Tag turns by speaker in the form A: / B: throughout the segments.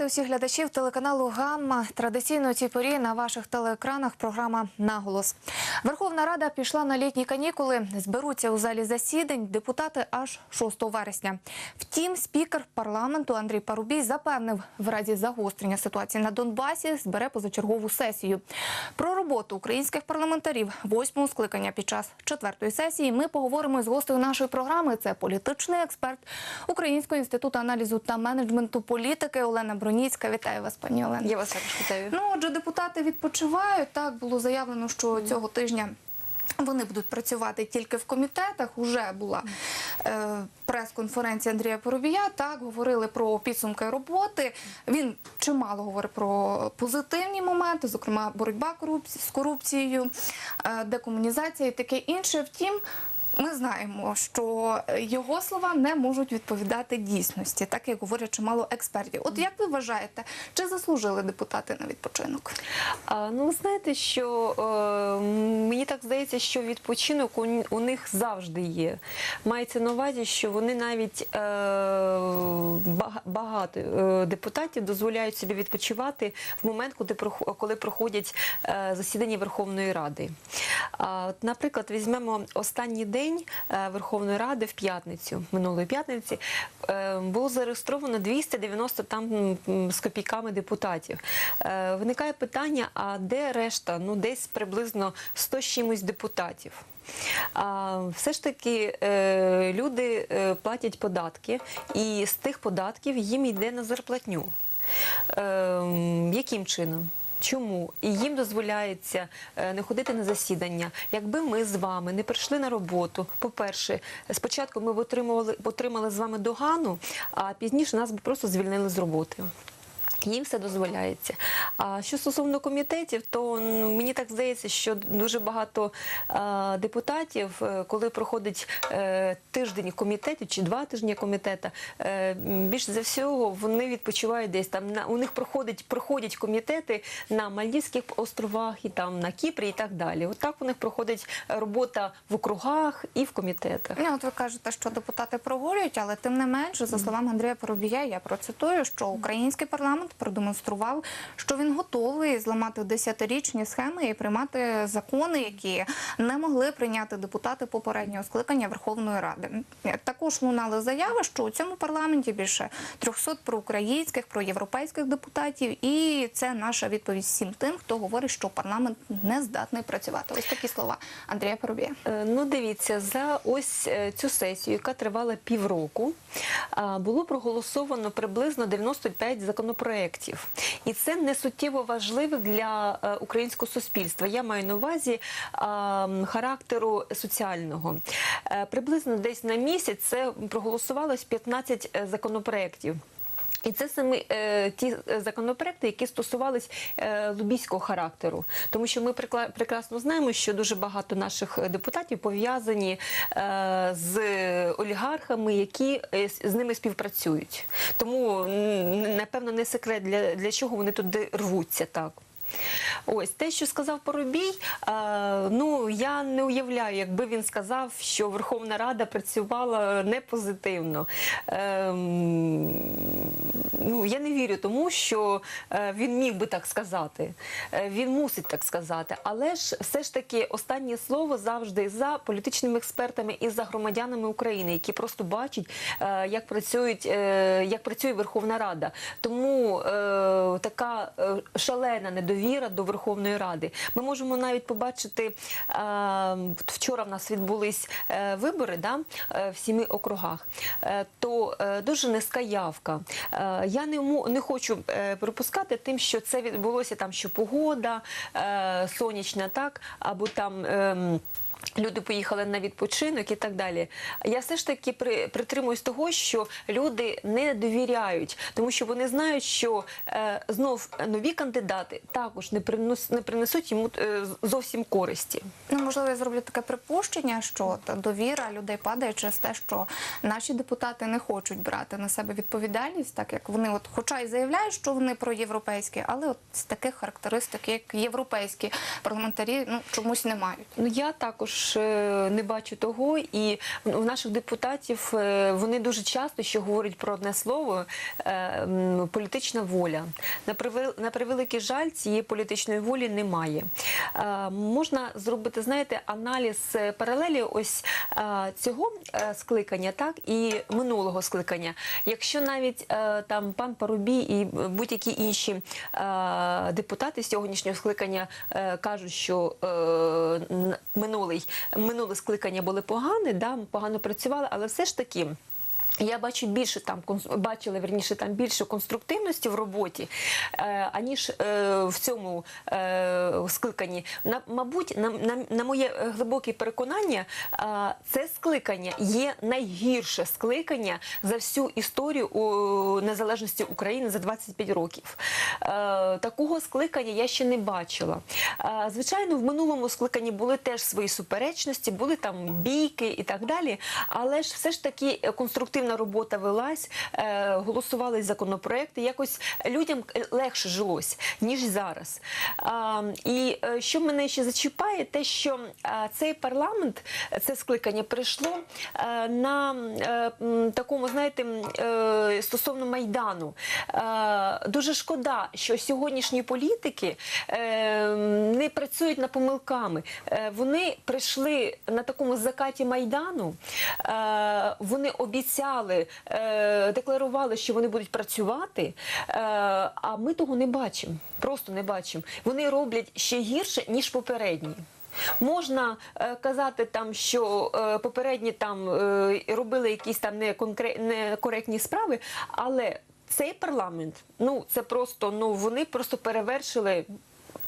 A: вітати усіх глядачів телеканалу Гамма. Традиційно у цій порі на ваших телеекранах програма Наголос. Верховна Рада пішла на літні канікули. Зберуться у залі засідань депутати аж 6 вересня. Втім, спікер парламенту Андрій Парубій запевнив, в разі загострення ситуації на Донбасі збере позачергову сесію. Про роботу українських парламентарів восьмого скликання під час четвертої сесії ми поговоримо з гостею нашої програми. Це політичний експерт Українського інституту аналізу та менеджменту політики Олена Броніцька. Вітаю вас, пані Олена.
B: Я вас також вітаю.
A: Ну, отже, депутати відпочивають. Так було заявлено, що цього тижня. Вони будуть працювати тільки в комітетах. Уже була е, прес-конференція Андрія Поробія. Так говорили про підсумки роботи. Він чимало говорить про позитивні моменти, зокрема боротьба корупці- з корупцією, е, декомунізація і таке інше. Втім. Ми знаємо, що його слова не можуть відповідати дійсності, так як говорять чимало експертів. От як ви вважаєте, чи заслужили депутати на відпочинок?
B: А, ну, знаєте, що е, мені так здається, що відпочинок у, у них завжди є. Мається на увазі, що вони навіть е, багато е, депутатів дозволяють собі відпочивати в момент, коли, коли проходять е, засідання Верховної Ради. А, от, наприклад, візьмемо останній день е, Верховної Ради в п'ятницю, минулої п'ятниці, е, було зареєстровано 290 там з копійками депутатів. Е, Виникає питання: а де решта? Ну, десь приблизно 100 з чимось депутатів. А, все ж таки люди платять податки, і з тих податків їм йде на зарплатню. Е, яким чином? Чому і їм дозволяється е, не ходити на засідання? Якби ми з вами не прийшли на роботу, по-перше, спочатку ми б отримували отримали з вами догану, а пізніше нас би просто звільнили з роботи. Їм все дозволяється. А що стосовно комітетів, то мені так здається, що дуже багато е, депутатів, е, коли проходить е, тиждень комітетів чи два тижні комітета, більше за всього вони відпочивають десь там. У них проходять проходять комітети на Мальдівських островах і там на Кіпрі і так далі. Отак у них проходить робота в округах і в комітетах.
A: Ну, от ви кажете, що депутати прогулюють, але тим не менше, за словами Андрія Поробія, я процитую, що український парламент продемонстрував, що він готовий зламати десятирічні схеми і приймати закони, які не могли прийняти депутати попереднього скликання Верховної Ради. Також лунали заяви, що у цьому парламенті більше 300 проукраїнських, проєвропейських депутатів, і це наша відповідь всім тим, хто говорить, що парламент не здатний працювати. Ось такі слова Андрія Поробія.
B: Е, Ну, дивіться, за ось е, цю сесію, яка тривала півроку, було проголосовано приблизно 95 законопроєктів. І це не суттєво важливо для е, українського суспільства. Я маю на увазі характеру соціального. Е, Приблизно десь на місяць це проголосувалось 15 е, законопроєктів. І це саме е, ті е, законопроекти, які стосувались е, лобійського характеру, тому що ми прекрасно знаємо, що дуже багато наших депутатів пов'язані е, з олігархами, які е, з- ними співпрацюють. Тому напевно не секрет для, для чого вони туди рвуться так. Ось те, що сказав Поробій, е, ну я не уявляю, якби він сказав, що Верховна Рада працювала не позитивно. Я не вірю тому, що е, він міг би так сказати. Е, він мусить так сказати. Але ж все ж таки останнє слово завжди за політичними експертами і за громадянами України, які просто бачать, е, як працюють, як працює Верховна Рада. Тому така шалена недовіра до Верховної Ради. Ми можемо навіть побачити вчора. В нас відбулись вибори да, в сіми округах. То дуже низька явка. Я не, не хочу е, припускати тим, що це відбулося там, що погода е, сонячна, так або там. Люди поїхали на відпочинок і так далі. Я все ж таки при, притримуюсь того, що люди не довіряють, тому що вони знають, що е, знов нові кандидати також не принос, не принесуть йому е, зовсім користі.
A: Ну, можливо, я зроблю таке припущення, що довіра людей падає через те, що наші депутати не хочуть брати на себе відповідальність, так як вони, от, хоча й заявляють, що вони проєвропейські, але от з таких характеристик, як європейські парламентарі, ну чомусь не мають.
B: Ну я також також е, не бачу того. І в наших депутатів е, вони дуже часто що говорять про одне слово е, політична воля. На превеликий жаль, цієї політичної волі немає. Можна зробити, знаєте, аналіз паралелі ось цього скликання, так і минулого скликання. Якщо навіть там пан Парубій і будь-які інші депутати сьогоднішнього скликання кажуть, що минулий минуле скликання були погані, да, погано працювали, але все ж таки. Я бачу більше там бачила верніше там більше конструктивності в роботі, е, аніж е, в цьому е, скликанні. На мабуть, на, на, на моє глибоке переконання, це скликання є найгірше скликання за всю історію у незалежності України за 25 років. Такого скликання я ще не бачила. Звичайно, в минулому скликанні були теж свої суперечності, були там бійки і так далі. Але ж все ж таки е, конструктивна робота велась, е, голосували законопроекти. Якось людям легше жилось ніж зараз. І е, що мене ще зачіпає, те, що цей парламент, це скликання прийшло е, на такому, знаєте, стосовно майдану. Дуже шкода, що сьогоднішні політики не працюють над помилками. Вони прийшли на такому закаті майдану. Вони обіцяли, е, декларували, що вони будуть працювати, е, а ми того не бачимо. Просто не бачимо. Вони роблять ще гірше ніж попередні. Можна е, казати там, що е, попередні там е, робили якісь там некоректні справи, але цей парламент, ну це просто ну вони просто перевершили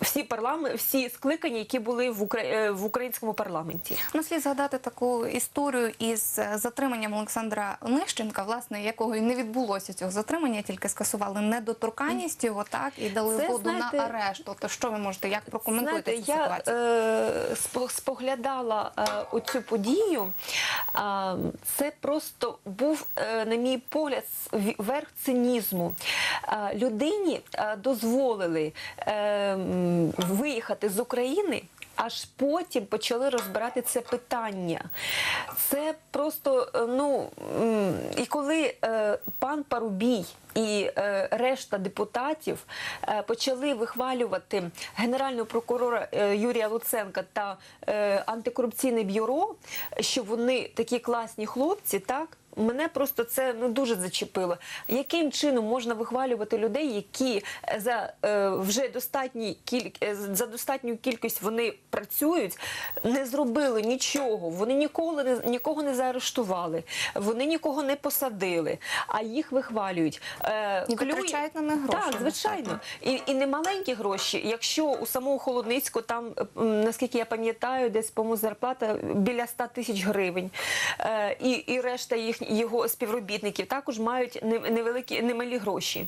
B: всі парламент, всі скликання, які були в, Укра... е, в українському парламенті.
A: Ну, слід згадати таку історію із е, затриманням Олександра Онищенка, власне, якого і не відбулося цього затримання, тільки скасували недоторканність його, так, і дали
B: Це,
A: згоду
B: знаєте,
A: на арешт. Тобто, що ви можете, як прокоментуєте
B: Знаєте,
A: цю
B: я
A: ситуацію?
B: е, споглядала е, оцю подію. А, це просто був, е, на мій погляд, верх цинізму. Людині е, дозволили е, м, виїхати з України. Аж потім почали розбирати це питання. Це просто е, ну і коли е, пан Парубій і е, решта депутатів е, почали вихвалювати генерального прокурора е, Юрія Луценка та е, антикорупційне бюро, що вони такі класні хлопці, так. Мене просто це ну дуже зачепило. Яким чином можна вихвалювати людей, які е, за е, вже достатній кіль... е, за достатню кількість вони працюють, не зробили нічого. Вони ніколи не нікого не заарештували, вони нікого не посадили, а їх вихвалюють. Е,
A: І
B: клює-
A: витрачають на них гроші,
B: Так, звичайно. І, і не маленькі гроші. Якщо у самого Холодницького там, наскільки я пам'ятаю, десь по зарплата біля 100 тисяч гривень. Е, і, і решта їх, його співробітників також мають не- невеликі, немалі гроші.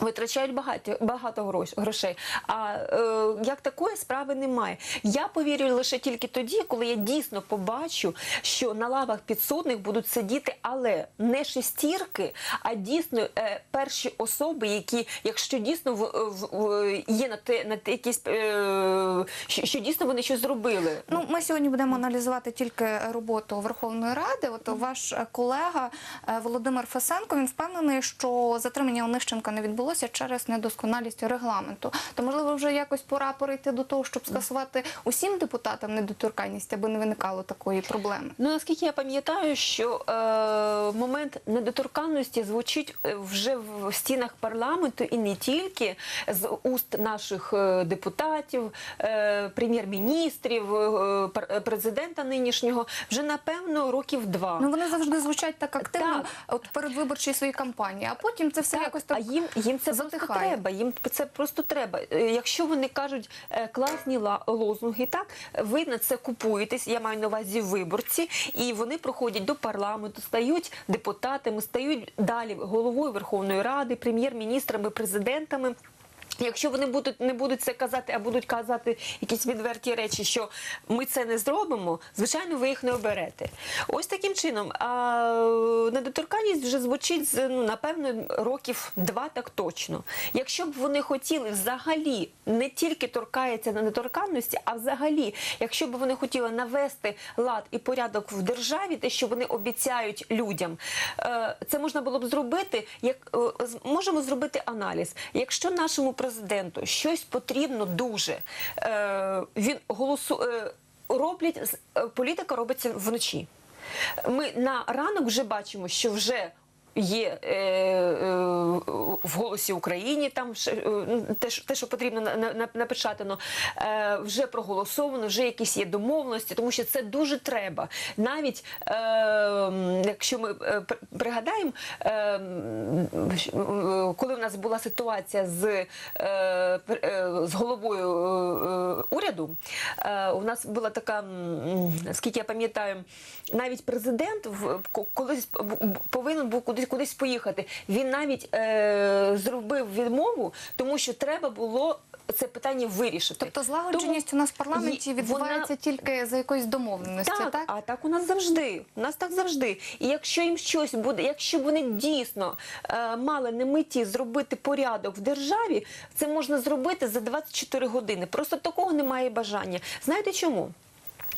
B: Витрачають багато, багато грошей. А е, як такої справи немає. Я повірю лише тільки тоді, коли я дійсно побачу, що на лавах підсудних будуть сидіти, але не шестірки, а дійсно е, перші особи, які, якщо дійсно в, в, в- є на те на те якісь е, що, що дійсно вони щось зробили.
A: Ну, ми сьогодні будемо аналізувати тільки роботу Верховної Ради. От ваш колега е, Володимир Фесенко він впевнений, що затримання Онищенка не відбулося через недосконалість регламенту. То можливо вже якось пора перейти до того, щоб скасувати усім депутатам недоторканність, аби не виникало такої проблеми.
B: Ну наскільки я пам'ятаю, що е, момент недоторканності звучить е, вже в стінах парламенту і не тільки з уст наших е, депутатів, е, прем'єр-міністрів, е, президента нинішнього, вже напевно років два.
A: Ну вони завжди звучать так активно,
B: Так.
A: от перед виборчої своєї кампанії, а потім це все якось так
B: а їм, їм це просто
A: затихає.
B: треба. Їм це просто треба. Е, Якщо вони кажуть е, класні ла- лозунги, так ви на це купуєтесь. Я маю на увазі виборці, і вони проходять до парламенту, стають депутатами, стають далі головою Верховної Ради, прем'єр-міністрами, президентами. Якщо вони будуть не будуть це казати, а будуть казати якісь відверті речі, що ми це не зробимо, звичайно, ви їх не оберете. Ось таким чином. А недоторканність вже звучить ну, напевно років два так точно. Якщо б вони хотіли взагалі не тільки торкається на недоторканності, а взагалі, якщо б вони хотіли навести лад і порядок в державі, те, що вони обіцяють людям, е, це можна було б зробити. Як е, можемо зробити аналіз, якщо нашому президенту щось потрібно дуже, е, він голосу е, роблять е, політика робиться вночі. Ми на ранок вже бачимо, що вже. Є е, е, в голосі Україні там е, те, що- те, що потрібно на- на- напечатано, е, вже проголосовано, вже якісь є домовленості, тому що це дуже треба. Навіть е, якщо ми е, пригадаємо, е, коли в нас була ситуація з, е, е, з головою е, уряду, е, у нас була така, скільки я пам'ятаю, навіть президент колись повинен був кудись кудись поїхати. Він навіть е, зробив відмову, тому що треба було це питання вирішити.
A: Тобто злагодженість у нас в парламенті відбувається
B: вона-
A: тільки за якоюсь домовленістю,
B: так,
A: так?
B: а так у нас завжди. У нас так завжди. І якщо їм щось буде, якщо вони дійсно е, мали на меті зробити порядок в державі, це можна зробити за 24 години. Просто такого немає бажання. Знаєте чому?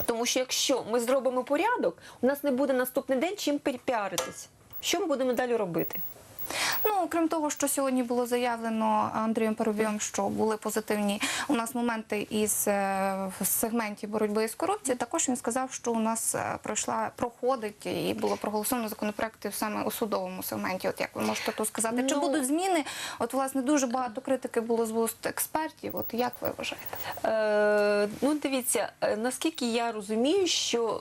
B: Тому що якщо ми зробимо порядок, у нас не буде наступний день чим піаритись. Що ми будемо далі робити?
A: Ну, окрім того, що сьогодні було заявлено Андрієм Парубієм, що були позитивні у нас моменти із е, в сегменті боротьби з корупцією, також він сказав, що у нас е, пройшла проходить і було проголосовано законопроекти саме у судовому сегменті. От як ви можете тут сказати, чи
B: Ну,
A: будуть зміни? От власне дуже багато критики було з вуст експертів. От як ви вважаєте?
B: Е, ну, дивіться, е, наскільки я розумію, що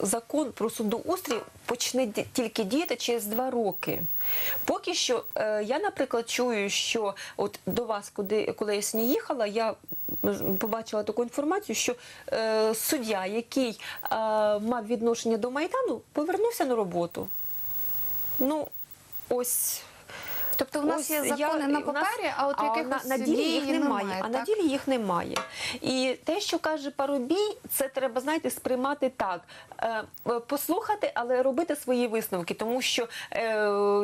B: е, закон про судоустрій почне тільки діяти через два роки. Поки що, е, я, наприклад, чую, що от до вас, куди, коли я сьогодні їхала, я побачила таку інформацію, що е, суддя, який е, мав відношення до Майдану, повернувся на роботу. Ну, ось.
A: Тобто, у нас є закони
B: я-
A: на
B: у нас-
A: папері, а от якихось
B: на, на ділі їх немає. а на ділі їх немає. І те, що каже Парубій, це треба, знаєте, сприймати так. Е, е, послухати, але робити свої висновки. Тому що, е,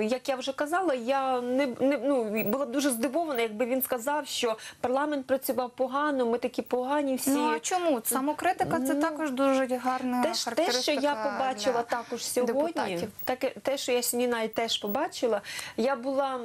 B: як я вже казала, я не, не ну, була б дуже здивована, якби він сказав, що парламент працював погано, ми такі погані всі.
A: Ну а чому самокритика це
B: Ну,
A: також дуже гарна
B: Те, ж- те, що я побачила також сьогодні,
A: депутатів.
B: таке, те, що я сьогодні навіть теж побачила, я була,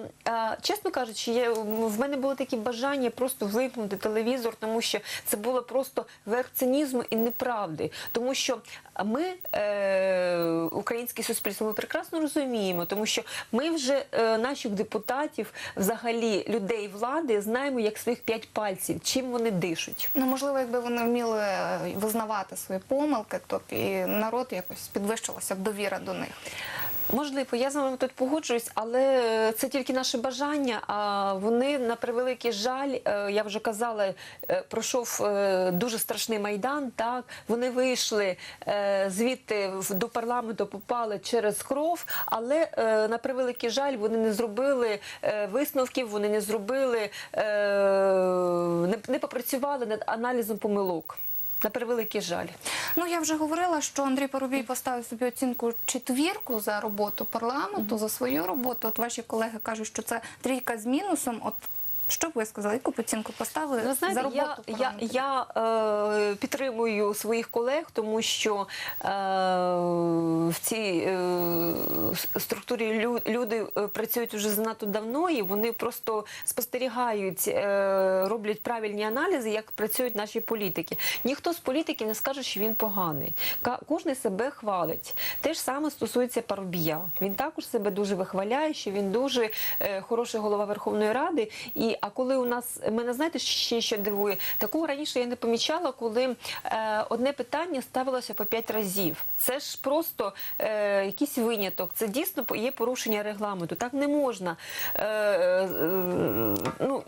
B: чесно кажучи, я, в мене було таке бажання просто вимкнути телевізор, тому що це було просто верх цинізму і неправди. Тому що ми, е, українське суспільство, ми прекрасно розуміємо, тому що ми вже е, наших депутатів, взагалі людей влади, знаємо як своїх п'ять пальців, чим вони дишуть.
A: Ну, можливо, якби вони вміли е, визнавати свої помилки, то б і народ якось підвищилася б довіра до них.
B: Можливо, я з вами тут погоджуюсь, але це тільки наше бажання. А вони на превеликий жаль, е, я вже казала, е, пройшов е, дуже страшний майдан. Так вони вийшли е, звідти до парламенту, попали через кров, але е, на превеликий жаль, вони не зробили е, висновків, вони не зробили, е, не попрацювали над аналізом помилок. На превеликий жаль.
A: Ну я вже говорила, що Андрій Парубій поставив собі оцінку четвірку за роботу парламенту, за свою роботу. От ваші колеги кажуть, що це трійка з мінусом. От що б ви сказали? Яку оцінку поставили
B: Ну,
A: за роботу
B: я, я, я е, підтримую своїх колег, тому що е, в цій е, структурі лю- люди е, працюють вже занадто давно, і вони просто спостерігають, е, роблять правильні аналізи, як працюють наші політики. Ніхто з політиків не скаже, що він поганий. Кожен себе хвалить. Те ж саме стосується Парубія. Він також себе дуже вихваляє, що він дуже е, хороший голова Верховної Ради. І а коли у нас мене знаєте, ще що дивує, такого раніше я не помічала, коли е, одне питання ставилося по п'ять разів. Це ж просто е, якийсь виняток. Це дійсно є порушення регламенту. Так не можна. Е, е, ну,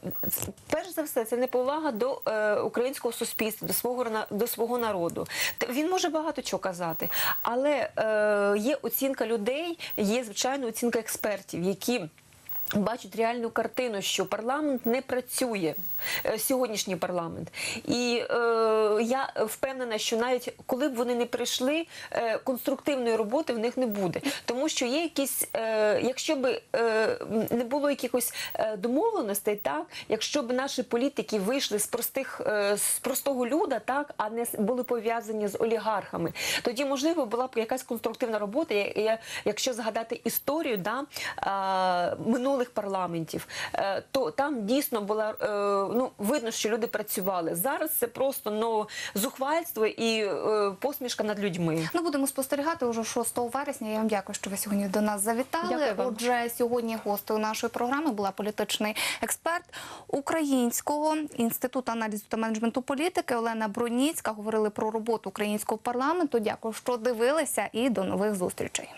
B: перш за все, це неповага до е, українського суспільства, до свого до свого народу. Він може багато чого казати, але е, є оцінка людей, є звичайно оцінка експертів, які Бачать реальну картину, що парламент не працює е, сьогоднішній парламент, і е, я впевнена, що навіть коли б вони не прийшли, е, конструктивної роботи в них не буде, тому що є якісь, е, якщо б е, не було якихось е, домовленостей, так якщо б наші політики вийшли з простих е, з простого люда, так а не були пов'язані з олігархами, тоді можливо була б якась конструктивна робота. Якщо згадати історію да, а, минулих парламентів, е, то там дійсно була е, ну видно, що люди працювали. Зараз це просто ну, зухвальство і е, посмішка над людьми.
A: Ну, будемо спостерігати уже 6 вересня. Я вам дякую, що ви сьогодні до нас завітали.
B: Дякую вам.
A: Отже, сьогодні гостею нашої програми була політичний експерт Українського інституту аналізу та менеджменту політики Олена Броніцька. Говорили про роботу українського парламенту. Дякую, що дивилися, і до нових зустрічей.